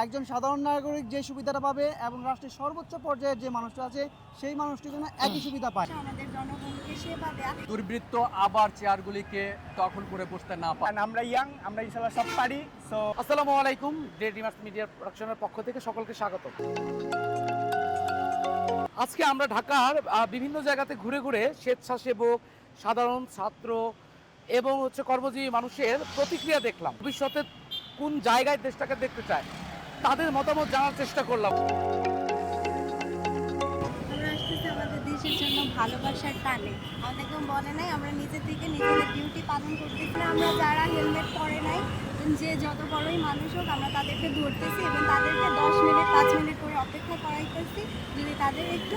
একজন সাধারণ নাগরিক যে সুবিধাটা পাবে এবং রাষ্ট্রের সর্বোচ্চ পর্যায়ের যে মানুষটা আছে সেই মানুষটি যেন একই সুবিধা পায়। আমাদের জনগণকে সেভাবে দুর্বৃত্ত আবার চেয়ারগুলিকে দখল করে বসতে না পারে। And আমরা ইয়াং আমরা ইনশাল্লাহ সব পারি সো আসসালামু আলাইকুম গ্রেট রিমার্স মিডিয়া প্রোডাকশনের পক্ষ থেকে সকলকে স্বাগত। আজকে আমরা ঢাকার বিভিন্ন জায়গাতে ঘুরে ঘুরে স্বেচ্ছাসেবক সাধারণ ছাত্র এবং হচ্ছে কর্মজীবী মানুষের প্রতিক্রিয়া দেখলাম। ভবিষ্যতে কোন জায়গায় দেশটাকে দেখতে চায়? তাদের মতামত জানার চেষ্টা করলাম। দেশের জন্য বলে নাই, আমরা থেকে ডিউটি পালন আমরা হেলমেট নাই, যে যত বড়ই মানুষ হোক, আমরা তাদেরকে ধরতেছি এবং তাদেরকে দশ মিনিট, পাঁচ মিনিট করে অপেক্ষা করাইতেছি। তাদের একটু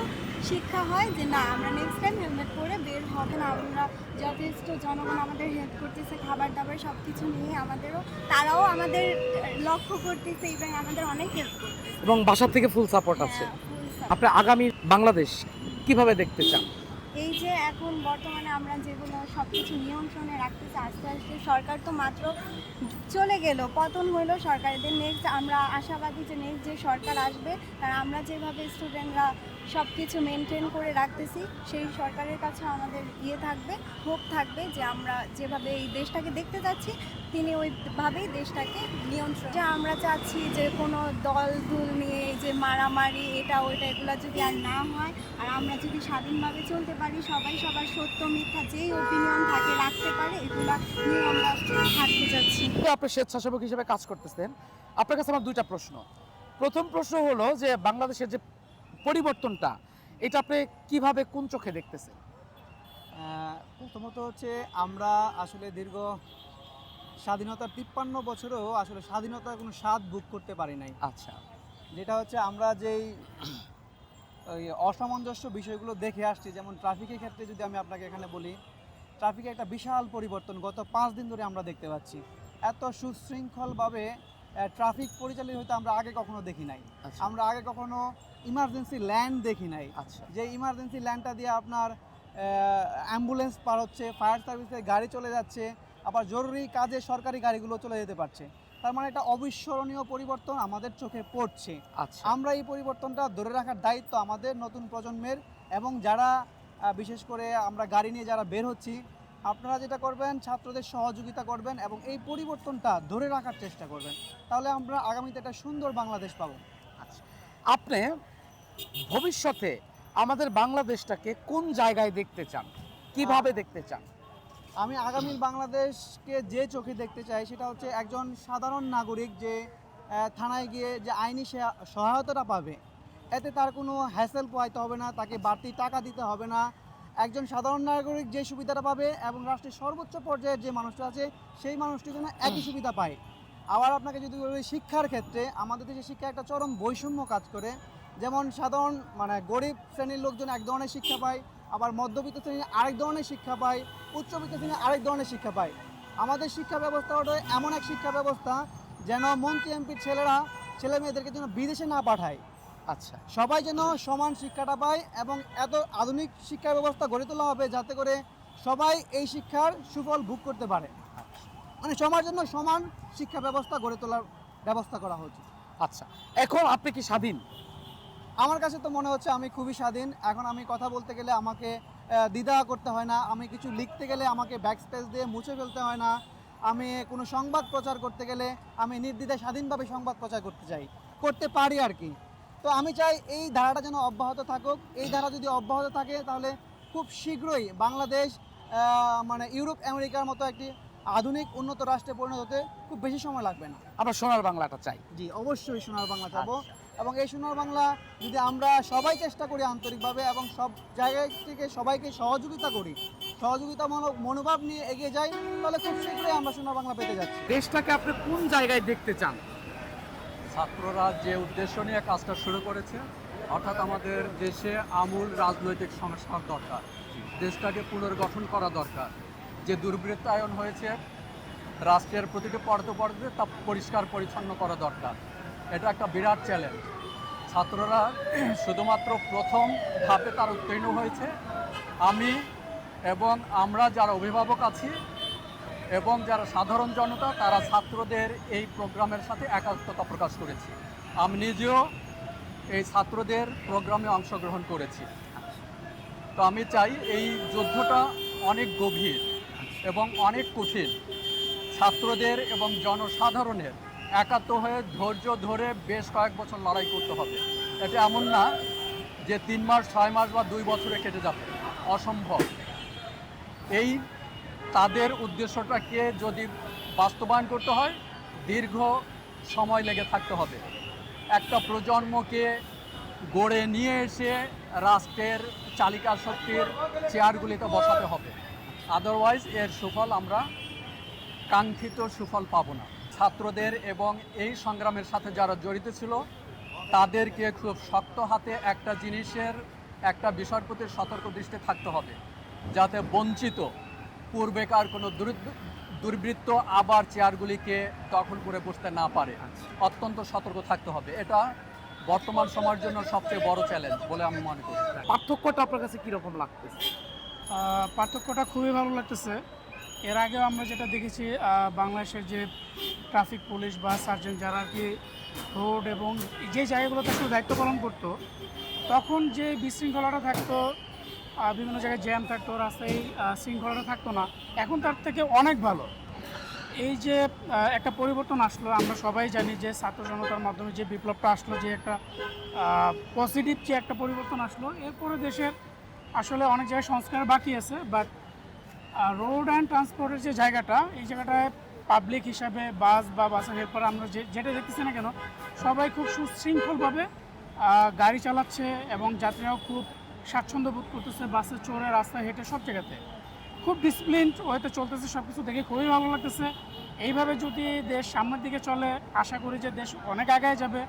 শিক্ষা হয় যে না, আমরা নেক্সট টাইম হেলমেট পরে বের হবে না যথেষ্ট জনগণ আমাদের হেল্প করতেছে খাবার দাবার সব কিছু নিয়ে আমাদেরও তারাও আমাদের লক্ষ্য করতেছে এবং আমাদের অনেক হেল্প করতেছে। এবং বাসা থেকে ফুল সাপোর্ট আছে। হ্যাঁ, আপনি আগামী বাংলাদেশ কীভাবে দেখতে চান? এই যে এখন বর্তমানে আমরা যেগুলো সব কিছু নিয়ন্ত্রণে রাখতেছি আস্তে আস্তে সরকার তো মাত্র চলে গেল, পতন হইল সরকারদের নেক্সট আমরা আশাবাদী যে নেক্সট যে সরকার আসবে কারণ আমরা যেভাবে স্টুডেন্টরা সব কিছু মেনটেন করে রাখতেছি, সেই সরকারের কাছে আমাদের ইয়ে থাকবে হোপ থাকবে যে আমরা যেভাবে এই দেশটাকে দেখতে যাচ্ছি, তিনি ওইভাবেই দেশটাকে নিয়ন্ত্রণ যে আমরা চাচ্ছি যে কোনো দল দুল নিয়ে যে মারামারি, এটা, ওইটা, এগুলো যদি আর না হয়, আর আমরা যদি স্বাধীনভাবে চলতে পারি, সবাই সবার সত্য, মিথ্যা, যেই ওপিনিয়ন থাকে, রাখতে পারে, এগুলা নিয়ে আমরা থাকতে চাচ্ছি আপনি স্বেচ্ছাসেবক হিসেবে কাজ করতেছেন। আপনার কাছে আমার দুইটা প্রশ্ন। প্রথম প্রশ্ন হলো যে বাংলাদেশের যে পরিবর্তনটা এটা আপনি কীভাবে কোন চোখে দেখতেছেন? প্রথমত হচ্ছে আমরা আসলে দীর্ঘ স্বাধীনতার তিপ্পান্ন বছরেও আসলে স্বাধীনতার কোনো স্বাদ বুক করতে পারি নাই। আচ্ছা। যেটা হচ্ছে আমরা যেই অসামঞ্জস্য বিষয়গুলো দেখে আসছি যেমন ট্রাফিকের ক্ষেত্রে যদি আমি আপনাকে এখানে বলি ট্রাফিকে একটা বিশাল পরিবর্তন গত পাঁচ দিন ধরে আমরা দেখতে পাচ্ছি। এত সুশৃঙ্খলভাবে ট্রাফিক পরিচালিত হতে আমরা আগে কখনো দেখি নাই। আচ্ছা। আমরা আগে কখনো ইমার্জেন্সি ল্যান্ড দেখি নাই। আচ্ছা। যে ইমার্জেন্সি ল্যান্ডটা দিয়ে আপনার অ্যাম্বুলেন্স পার হচ্ছে ফায়ার সার্ভিসের গাড়ি চলে যাচ্ছে আবার জরুরি কাজে সরকারি গাড়িগুলো চলে যেতে পারছে। তার মানে একটা অবিস্মরণীয় পরিবর্তন আমাদের চোখে পড়ছে। আচ্ছা। আমরা এই পরিবর্তনটা ধরে রাখার দায়িত্ব আমাদের নতুন প্রজন্মের এবং যারা বিশেষ করে আমরা গাড়ি নিয়ে যারা বের হচ্ছি আপনারা যেটা করবেন ছাত্রদের সহযোগিতা করবেন এবং এই পরিবর্তনটা ধরে রাখার চেষ্টা করবেন। তাহলে আমরা আগামীতে একটা সুন্দর বাংলাদেশ পাব। আচ্ছা আপনি ভবিষ্যতে আমাদের বাংলাদেশটাকে কোন জায়গায় দেখতে চান? কীভাবে দেখতে চান? আমি আগামী বাংলাদেশকে যে চোখে দেখতে চাই সেটা হচ্ছে একজন সাধারণ নাগরিক যে থানায় গিয়ে যে আইনি সহায়তাটা পাবে। এতে তার কোনো হ্যাসেল পোহাইতে হবে না তাকে বাড়তি টাকা দিতে হবে না। একজন সাধারণ নাগরিক যে সুবিধাটা পাবে এবং রাষ্ট্রের সর্বোচ্চ পর্যায়ের যে মানুষটা আছে, সেই মানুষটি যেন একই সুবিধা পায়। আবার আপনাকে যদি বলি শিক্ষার ক্ষেত্রে, আমাদের দেশে শিক্ষা একটা চরম বৈষম্য কাজ করে। যেমন সাধারণ মানে গরিব শ্রেণির লোকজন এক ধরনের শিক্ষা পায়, আবার মধ্যবিত্ত শ্রেণি আরেক ধরনের শিক্ষা পায়, উচ্চবিত্ত শ্রেণি আরেক ধরনের শিক্ষা পায়। আমাদের শিক্ষা ব্যবস্থা হলো এমন এক শিক্ষা ব্যবস্থা যেন মন্ত্রী, এমপির ছেলেরা, ছেলে মেয়েদেরকে যেন বিদেশে না পাঠায়। আচ্ছা। সবাই যেন সমান শিক্ষাটা পায় এবং এত আধুনিক শিক্ষা ব্যবস্থা গড়ে তোলা হবে যাতে করে সবাই এই শিক্ষার সুফল ভোগ করতে পারে। মানে সবার জন্য সমান শিক্ষা ব্যবস্থা গড়ে তোলার ব্যবস্থা করা হচ্ছে। আচ্ছা এখন আপনি কি স্বাধীন? আমার কাছে তো মনে হচ্ছে আমি খুবই স্বাধীন। এখন আমি কথা বলতে গেলে আমাকে দ্বিধা করতে হয় না। আমি কিছু লিখতে গেলে আমাকে ব্যাক স্পেস দিয়ে মুছে ফেলতে হয় না। আমি কোনো সংবাদ প্রচার করতে গেলে আমি নির্দ্বিধায় স্বাধীনভাবে সংবাদ প্রচার করতে চাই। করতে পারি আর কি। তো আমি চাই এই ধারাটা যেন অব্যাহত থাকুক। এই ধারা যদি অব্যাহত থাকে তাহলে খুব শীঘ্রই বাংলাদেশ মানে ইউরোপ আমেরিকার মতো একটি আধুনিক উন্নত রাষ্ট্রে পরিণত হতে খুব বেশি সময় লাগবে না। আমরা সোনার বাংলাটা চাই। জি অবশ্যই সোনার বাংলা চাবো। এবং এই সোনার বাংলা যদি আমরা সবাই চেষ্টা করি আন্তরিকভাবে এবং সব জায়গা থেকে সবাইকে সহযোগিতা করি সহযোগিতামূলক মনোভাব নিয়ে এগিয়ে যাই তাহলে খুব শীঘ্রই আমরা সোনার বাংলা পেতে যাচ্ছি। দেশটাকে আপনি কোন জায়গায় দেখতে চান? ছাত্ররা যে উদ্দেশ্য নিয়ে কাজটা শুরু করেছে, অর্থাৎ আমাদের দেশে আমূল রাজনৈতিক সংস্কার দরকার, দেশটাকে পুনর্গঠন করা দরকার। যে দুর্বৃত্তায়ন হয়েছে, রাষ্ট্রের প্রতিটি পর্দ পর্দে তা পরিষ্কার পরিচ্ছন্ন করা দরকার। এটা একটা বিরাট চ্যালেঞ্জ ছাত্ররা শুধুমাত্র প্রথম ধাপে তার উত্তীর্ণ হয়েছে। আমি এবং আমরা যারা অভিভাবক আছি এবং যারা সাধারণ জনতা, তারা ছাত্রদের এই প্রোগ্রামের সাথে একাত্মতা প্রকাশ করেছে। আমি নিজেও এই ছাত্রদের প্রোগ্রামে অংশগ্রহণ করেছি। তো আমি চাই এই যুদ্ধটা অনেক গভীর এবং অনেক কঠিন। ছাত্রদের এবং জনসাধারণের একাত্ম হয়ে ধৈর্য ধরে বেশ কয়েক বছর লড়াই করতে হবে। এটা এমন না যে তিন মাস, ছয় মাস বা দুই বছরে কেটে যাবে। অসম্ভব। এই তাদের উদ্দেশ্যটাকে যদি বাস্তবায়ন করতে হয়, দীর্ঘ সময় লেগে থাকতে হবে। একটা প্রজন্মকে গড়ে নিয়ে এসে রাষ্ট্রের চালিকা শক্তির চেয়ারগুলিতে বসাতে হবে। আদারওয়াইজ এর সুফল আমরা কাঙ্ক্ষিত সুফল পাবো না। ছাত্রদের এবং এই সংগ্রামের সাথে যারা জড়িত ছিল, তাদেরকে খুব শক্ত হাতে একটা জিনিসের, একটা বিষয়ের প্রতি সতর্ক দৃষ্টি থাকতে হবে, যাতে বঞ্চিত পূর্বেকার কোনো দুর্বৃত্ত আবার চেয়ারগুলিকে দখল করে বসতে না পারে। অত্যন্ত সতর্ক থাকতে হবে। এটা বর্তমান সময়ের জন্য সবচেয়ে বড় চ্যালেঞ্জ বলে আমি মনে করি। পার্থক্যটা আপনার কাছে কীরকম লাগতেছে? পার্থক্যটা খুবই ভালো লাগতেছে। এর আগেও আমরা যেটা দেখেছি বাংলাদেশের যে ট্রাফিক পুলিশ বা সার্জন যারা আর কি রোড এবং যে জায়গাগুলোতে আসলে দায়িত্ব পালন করতো তখন যে বিশৃঙ্খলাটা থাকতো বিভিন্ন জায়গায় জ্যাম থাকতো, রাস্তায় শৃঙ্খলাটা থাকতো না। এখন তার থেকে অনেক ভালো। এই যে একটা পরিবর্তন আসলো, আমরা সবাই জানি যে ছাত্র জনতার মাধ্যমে যে বিপ্লবটা আসলো, যে একটা পজিটিভ যে একটা পরিবর্তন আসলো, এরপরে দেশের আসলে অনেক জায়গায় সংস্কার বাকি আছে বাট রোড অ্যান্ড ট্রান্সপোর্টের যে জায়গাটা, এই জায়গাটায় পাবলিক হিসাবে বাস বা বাসের হেল্পার আমরা যে, যেটা দেখতেছি না কেন, সবাই খুব সুশৃঙ্খলভাবে গাড়ি চালাচ্ছে এবং যাত্রীরাও খুব স্বাচ্ছন্দ্য বোধ করতেছে বাসে চড়ে রাস্তায় হেঁটে সব জায়গাতে। খুব ডিসিপ্লিন ওয়েতে চলতেছে সব কিছু দেখে খুবই ভালো লাগতেছে। এইভাবে যদি দেশ সামনের দিকে চলে আশা করি যে দেশ অনেক আগায় যাবে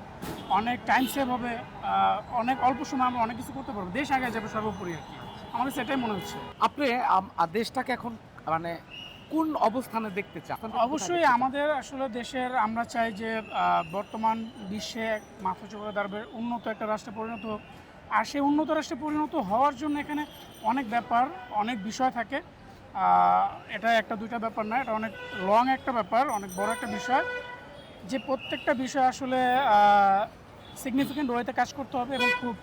অনেক টাইম সেভ হবে অনেক অল্প সময় আমরা অনেক কিছু করতে পারব। দেশ আগায় যাবে সর্বোপরি আর কি। আমাদের সেটাই মনে হচ্ছে। আপনি দেশটাকে এখন মানে কোন অবস্থানে দেখতে চান? অবশ্যই আমাদের আসলে দেশের আমরা চাই যে বর্তমান বিশ্বে মাথা চোখে দাঁড়াবে উন্নত একটা রাষ্ট্রে পরিণত হোক। আর সেই উন্নত রাষ্ট্রে পরিণত হওয়ার জন্য এখানে অনেক ব্যাপার, অনেক বিষয় থাকে। এটা একটা দুইটা ব্যাপার না, এটা অনেক লং একটা ব্যাপার, অনেক বড় একটা বিষয়। যে প্রত্যেকটা বিষয় আসলে সিগনিফিকেন্ট ওয়েতে কাজ করতে হবে এবং খুব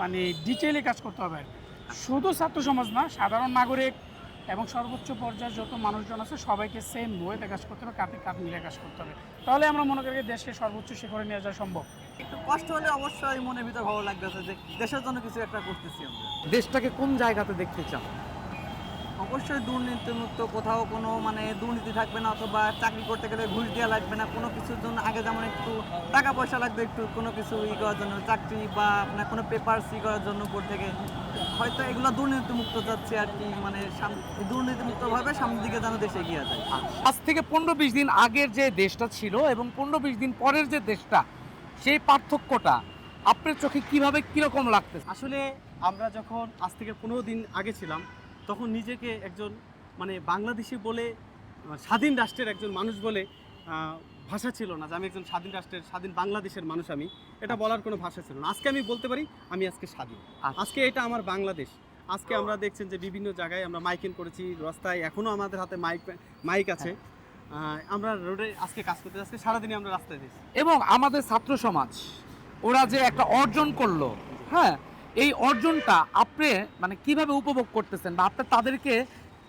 মানে ডিটেইলে কাজ করতে হবে শুধু ছাত্র সমাজ না, সাধারণ নাগরিক এবং সর্বোচ্চ পর্যায়ে যত মানুষজন আছে, সবাইকে সেম ওয়েতে কাজ করতে হবে, কাঁধে কাঁধ মিলে কাজ করতে হবে। তাহলে আমরা মনে করি দেশকে সর্বোচ্চ শিখরে নিয়ে যাওয়া সম্ভব। কষ্ট হলে অবশ্যই মনের ভিতর ভালো লাগতেছে যে দেশের জন্য কিছু একটা করতেছি আমরা। দেশটাকে কোন জায়গাতে দেখতে চান অবশ্যই দুর্নীতিমুক্ত কোথাও কোনো মানে দুর্নীতি থাকবে না অথবা চাকরি করতে গেলে ঘুষ দেওয়া লাগবে না কোনো কিছুর জন্য আগে যেমন একটু টাকা পয়সা লাগবে একটু কোনো কিছু ই করার জন্য চাকরি বা আপনার কোনো পেপার ই করার জন্য উপর থেকে। হয়তো এগুলো দুর্নীতিমুক্ত যাচ্ছে আর কি মানে দুর্নীতিমুক্তভাবে সামনের দিকে যেন দেশে এগিয়ে যায়। আজ থেকে পনেরো বিশ দিন আগের যে দেশটা ছিল এবং পনেরো বিশ দিন পরের যে দেশটা সেই পার্থক্যটা আপনার চোখে কীভাবে কীরকম লাগতেছে? আসলে আমরা যখন আজ থেকে পনেরো দিন আগে ছিলাম তখন নিজেকে একজন মানে বাংলাদেশি বলে স্বাধীন রাষ্ট্রের একজন মানুষ বলে ভাষা ছিল না যে আমি একজন স্বাধীন রাষ্ট্রের স্বাধীন বাংলাদেশের মানুষ আমি। এটা বলার কোনো ভাষা ছিল না। আজকে আমি বলতে পারি আমি আজকে স্বাধীন। আচ্ছা। আজকে এটা আমার বাংলাদেশ। আজকে আমরা দেখছেন যে বিভিন্ন জায়গায় আমরা মাইকিং করেছি রাস্তায় এখনও আমাদের হাতে মাইক মাইক আছে। আহ, আমরা রোডে আজকে কাজ করতে আজকে সারাদিনই আমরা রাস্তায় দিয়েছি এবং আমাদের ছাত্র সমাজ ওরা যে একটা অর্জন করল হ্যাঁ এই অর্জনটা আপনি মানে কীভাবে উপভোগ করতেছেন বা আপনি তাদেরকে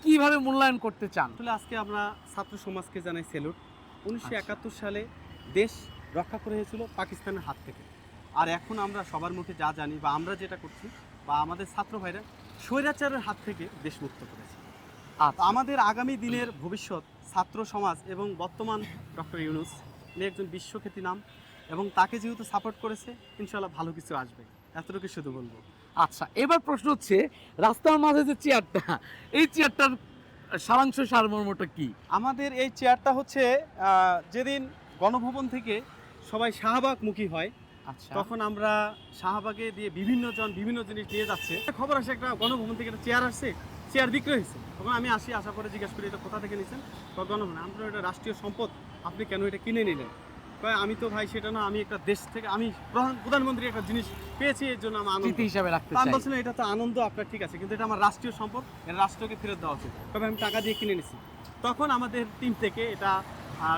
কীভাবে মূল্যায়ন করতে চান? আসলে আজকে আমরা ছাত্র সমাজকে জানাই সেলুট উনিশশো একাত্তর সালে দেশ রক্ষা করে হয়েছিল পাকিস্তানের হাত থেকে। আর এখন আমরা সবার মুখে যা জানি বা আমরা যেটা করছি বা আমাদের ছাত্র ভাইরা স্বৈরাচারের হাত থেকে দেশ মুক্ত করেছে তো আচ্ছা আমাদের আগামী দিনের ভবিষ্যৎ ছাত্র সমাজ এবং বর্তমান ডক্টর ইউনুস। উনি একজন বিশ্বখ্যাতি নাম এবং তাকে যেহেতু সাপোর্ট করেছে ইনশাল্লাহ ভালো কিছু আসবে। এতটুকু শুধু বলব। আচ্ছা এবার প্রশ্ন হচ্ছে রাস্তার মাঝে যে চেয়ারটা এই চেয়ারটার সারাংশ সারমর্মটা কি? আমাদের এই চেয়ারটা হচ্ছে যেদিন গণভবন থেকে সবাই শাহবাগমুখী হয় আচ্ছা। তখন আমরা শাহবাগে দিয়ে বিভিন্ন জন বিভিন্ন জিনিস নিয়ে যাচ্ছে। খবর আসে একটা গণভবন থেকে একটা চেয়ার আসছে চেয়ার বিক্রি হয়েছে। তখন আমি আসি আসার পরে জিজ্ঞেস করি এটা কোথা থেকে নিয়েছেন গণভবন আমরা এটা রাষ্ট্রীয় সম্পদ আপনি কেন এটা কিনে নিলেন? কয় আমি তো ভাই সেটা না আমি একটা দেশ থেকে আমি প্রধান- প্রধানমন্ত্রী একটা জিনিস পেয়েছি এর জন্য আমার আনন্দ। হিসাবে রাখতে চাই। বলছিলাম এটা তো আনন্দ আপনার ঠিক আছে কিন্তু এটা আমার রাষ্ট্রীয় সম্পদ এটা রাষ্ট্রকে ফেরত দেওয়া উচিত। তবে আমি টাকা দিয়ে কিনে নিছি। তখন আমাদের টিম থেকে এটা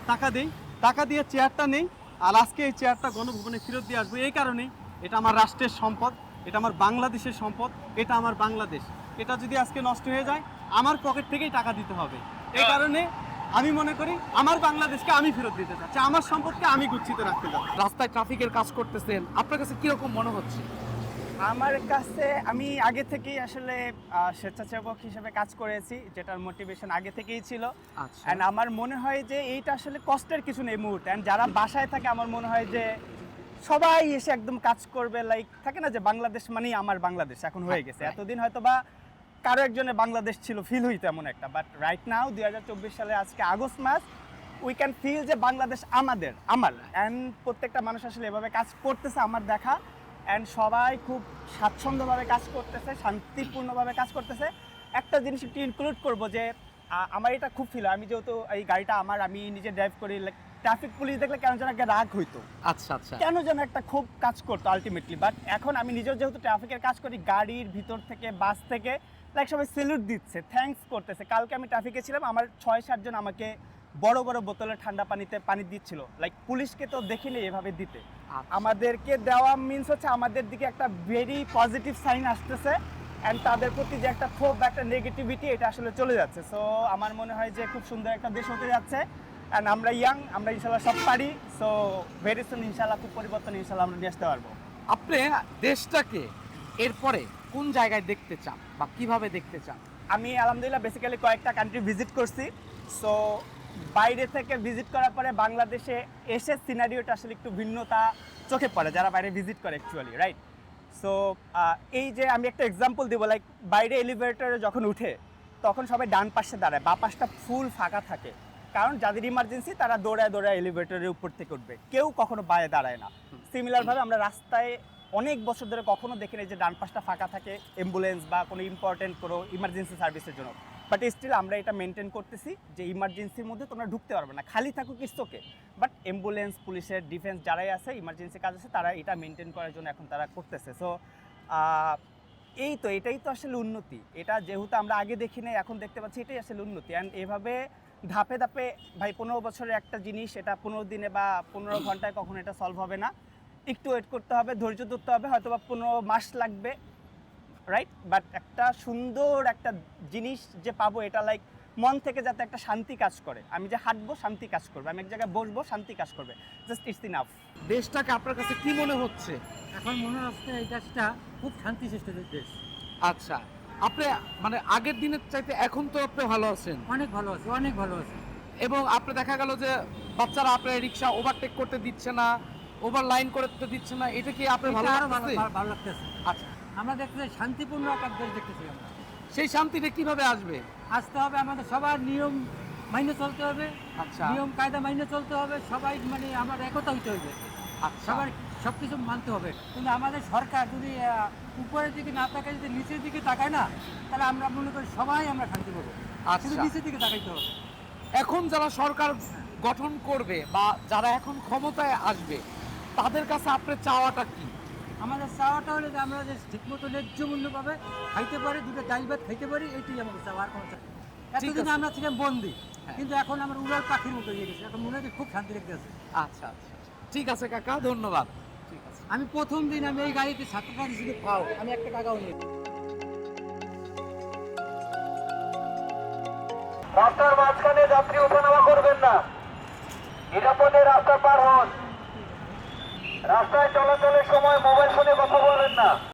টাকা দেই। টাকা দিয়ে চেয়ারটা নেই আর আজকে এই চেয়ারটা গণভবনে ফেরত দিয়ে আসব এই কারণেই এটা আমার রাষ্ট্রের সম্পদ এটা আমার বাংলাদেশের সম্পদ এটা আমার বাংলাদেশ। এটা যদি আজকে নষ্ট হয়ে যায় আমার পকেট থেকেই টাকা দিতে হবে। এই কারণে আমি মনে করি আমার বাংলাদেশকে আমি ফেরত দিতে চাচ্ছি আমার সম্পদকে আমি গুচ্ছিত রাখতে চাচ্ছি। রাস্তায় ট্রাফিকের কাজ করতেছেন আপনার কাছে কীরকম মনে হচ্ছে? আমার কাছে আমি আগে থেকেই আসলে স্বেচ্ছাসেবক হিসেবে কাজ করেছি যেটার মোটিভেশন আগে থেকেই ছিল। আচ্ছা। অ্যান্ড আমার মনে হয় যে এইটা আসলে কষ্টের কিছু নেই মুহূর্তে। অ্যান্ড যারা বাসায় থাকে আমার মনে হয় যে সবাই এসে একদম কাজ করবে লাইক থাকে না যে বাংলাদেশ মানেই আমার বাংলাদেশ এখন হয়ে গেছে। এতদিন হয়তো বা কারও একজনের বাংলাদেশ ছিল ফিল হইতো এমন একটা বাট রাইট নাও দুই সালে আজকে আগস্ট মাস উই ক্যান ফিল যে বাংলাদেশ আমাদের আমার। অ্যান্ড প্রত্যেকটা মানুষ আসলে এভাবে কাজ করতেছে আমার দেখা। অ্যান্ড সবাই খুব স্বাচ্ছন্দ্যভাবে কাজ করতেছে শান্তিপূর্ণভাবে কাজ করতেছে। একটা জিনিস একটু ইনক্লুড করব যে আমার এটা খুব ফিল আমি যেহেতু এই গাড়িটা আমার আমি নিজে ড্রাইভ করি ট্রাফিক পুলিশ দেখলে কেন যেন একটা রাগ হইতো। আচ্ছা আচ্ছা। কেন যেন একটা খুব কাজ করতো আলটিমেটলি বাট এখন আমি নিজেও যেহেতু ট্রাফিকের কাজ করি গাড়ির ভিতর থেকে বাস থেকে লাইক সবাই সেলুট দিচ্ছে থ্যাঙ্কস করতেছে। কালকে আমি ট্রাফিকে ছিলাম আমার ছয় সাতজন আমাকে বড় বড় বোতলে ঠান্ডা পানিতে পানি দিচ্ছিল। লাইক পুলিশকে তো দেখিনি এভাবে দিতে। আচ্ছা। আমাদেরকে দেওয়া মিনস হচ্ছে আমাদের দিকে একটা ভেরি পজিটিভ সাইন আসতেছে অ্যান্ড তাদের প্রতি যে একটা ক্ষোভ বা একটা নেগেটিভিটি এটা আসলে চলে যাচ্ছে। সো আমার মনে হয় যে খুব সুন্দর একটা দেশ হতে যাচ্ছে অ্যান্ড আমরা ইয়াং আমরা ইনশাল্লাহ সব পারি। সো ভেরি সুন ইনশাল্লাহ খুব পরিবর্তন ইনশাল্লাহ আমরা নিয়ে আসতে পারব। আপনি দেশটাকে এরপরে কোন জায়গায় দেখতে চান বা কীভাবে দেখতে চান? আমি আলহামদুলিল্লাহ বেসিক্যালি কয়েকটা কান্ট্রি ভিজিট করছি। সো বাইরে থেকে ভিজিট করার পরে বাংলাদেশে এসে সিনারিওটা আসলে একটু ভিন্নতা চোখে পড়ে যারা বাইরে ভিজিট করে অ্যাকচুয়ালি রাইট সো এই যে আমি একটা এক্সাম্পল দিব লাইক বাইরে এলিভেটরে যখন উঠে তখন সবাই ডান পাশে দাঁড়ায় বা পাশটা ফুল ফাঁকা থাকে। কারণ যাদের ইমার্জেন্সি তারা দৌড়ায় দৌড়ায় এলিভেটরের উপর থেকে উঠবে। কেউ কখনো বাইরে দাঁড়ায় না। সিমিলারভাবে আমরা রাস্তায় অনেক বছর ধরে কখনো দেখিনি যে ডান পাশটা ফাঁকা থাকে অ্যাম্বুলেন্স বা কোনো ইম্পর্টেন্ট কোনো ইমার্জেন্সি সার্ভিসের জন্য। বাট স্টিল আমরা এটা মেনটেন করতেছি যে ইমার্জেন্সির মধ্যে তোমরা ঢুকতে পারবে না। খালি থাকুক ইস্তোকে বাট অ্যাম্বুলেন্স পুলিশের ডিফেন্স যারাই আছে ইমার্জেন্সি কাজ আছে, তারা এটা মেনটেন করার জন্য এখন তারা করতেছে। সো এই তো, এটাই তো আসলে উন্নতি। এটা যেহেতু আমরা আগে দেখি নাই, এখন দেখতে পাচ্ছি এটাই আসলে উন্নতি। অ্যান্ড এভাবে ধাপে ধাপে, ভাই, পনেরো বছরের একটা জিনিস, এটা পনেরো দিনে বা পনেরো ঘন্টায় কখনো এটা সলভ হবে না। একটু ওয়েট করতে হবে ধৈর্য ধরতে হবে হয়তো বা পনেরো মাস লাগবে রাইট বাট একটা সুন্দর একটা জিনিস যে পাবো এটা লাইক মন থেকে যাতে একটা শান্তি কাজ করে। আমি যে হাঁটবো শান্তি কাজ করবে। আমি এক জায়গায় বসবো শান্তি কাজ করবে। জাস্ট ইটস ইনাফ দেশটাকে আপনার কাছে কি মনে হচ্ছে? এখন মনে হচ্ছে এই দেশটা খুব শান্তিশিষ্ট দেশ। আচ্ছা আপনি মানে আগের দিনের চাইতে এখন তো আপনি ভালো আছেন। অনেক ভালো আছে অনেক ভালো আছে। এবং আপনি দেখা গেল যে বাচ্চারা আপনার রিক্সা ওভারটেক করতে দিচ্ছে না ওভার লাইন করতে দিচ্ছে না এটা কি আপনার ভালো ভালো লাগছে ভালো- ভালো লাগতেছে। আচ্ছা। আমরা দেখতেছি শান্তিপূর্ণ একটা দেশ দেখতেছি আমরা। সেই শান্তিটা কীভাবে আসবে? আসতে হবে আমাদের সবার নিয়ম মাইনে চলতে হবে। আচ্ছা। নিয়ম কায়দা মাইনে চলতে হবে সবাই মানে আমার একতা হইতে হবে আচ্ছা। সবার সব কিছু মানতে হবে। কিন্তু আমাদের সরকার যদি উপরের দিকে না তাকায় যদি নিচের দিকে তাকায় না তাহলে আমরা মনে করি সবাই আমরা শান্তি পাবো। শুধু আচ্ছা নিচের দিকে তাকাইতে হবে। এখন যারা সরকার গঠন করবে বা যারা এখন ক্ষমতায় আসবে তাদের কাছে আপনার চাওয়াটা কি? আমাদের চাওয়াটা হলো যে আমরা যে ঠিকমতো ন্যায্য মূল্য পাবে খাইতে পারি দুটো ডাল ভাত খাইতে পারি এইটাই আমাদের চাওয়া আর কোনো। এতদিন আমরা ছিলাম বন্দি হ্যাঁ। কিন্তু এখন আমরা উড়াল পাখির মতো হয়ে গেছি এখন মনে হচ্ছে খুব শান্তি রেখে আছে আচ্ছা আচ্ছা। ঠিক আছে কাকা ধন্যবাদ। ঠিক আছে। আমি প্রথম দিন আমি এই গাড়িতে ছাত্রছাত্রী শুধু পাও। আমি একটা টাকাও নিই রাস্তার মাঝখানে যাত্রী ওঠানামা করবেন না। নিরাপদে রাস্তা পার হন। রাস্তায় চলাচলের সময় মোবাইল ফোনে কথা বলবেন না।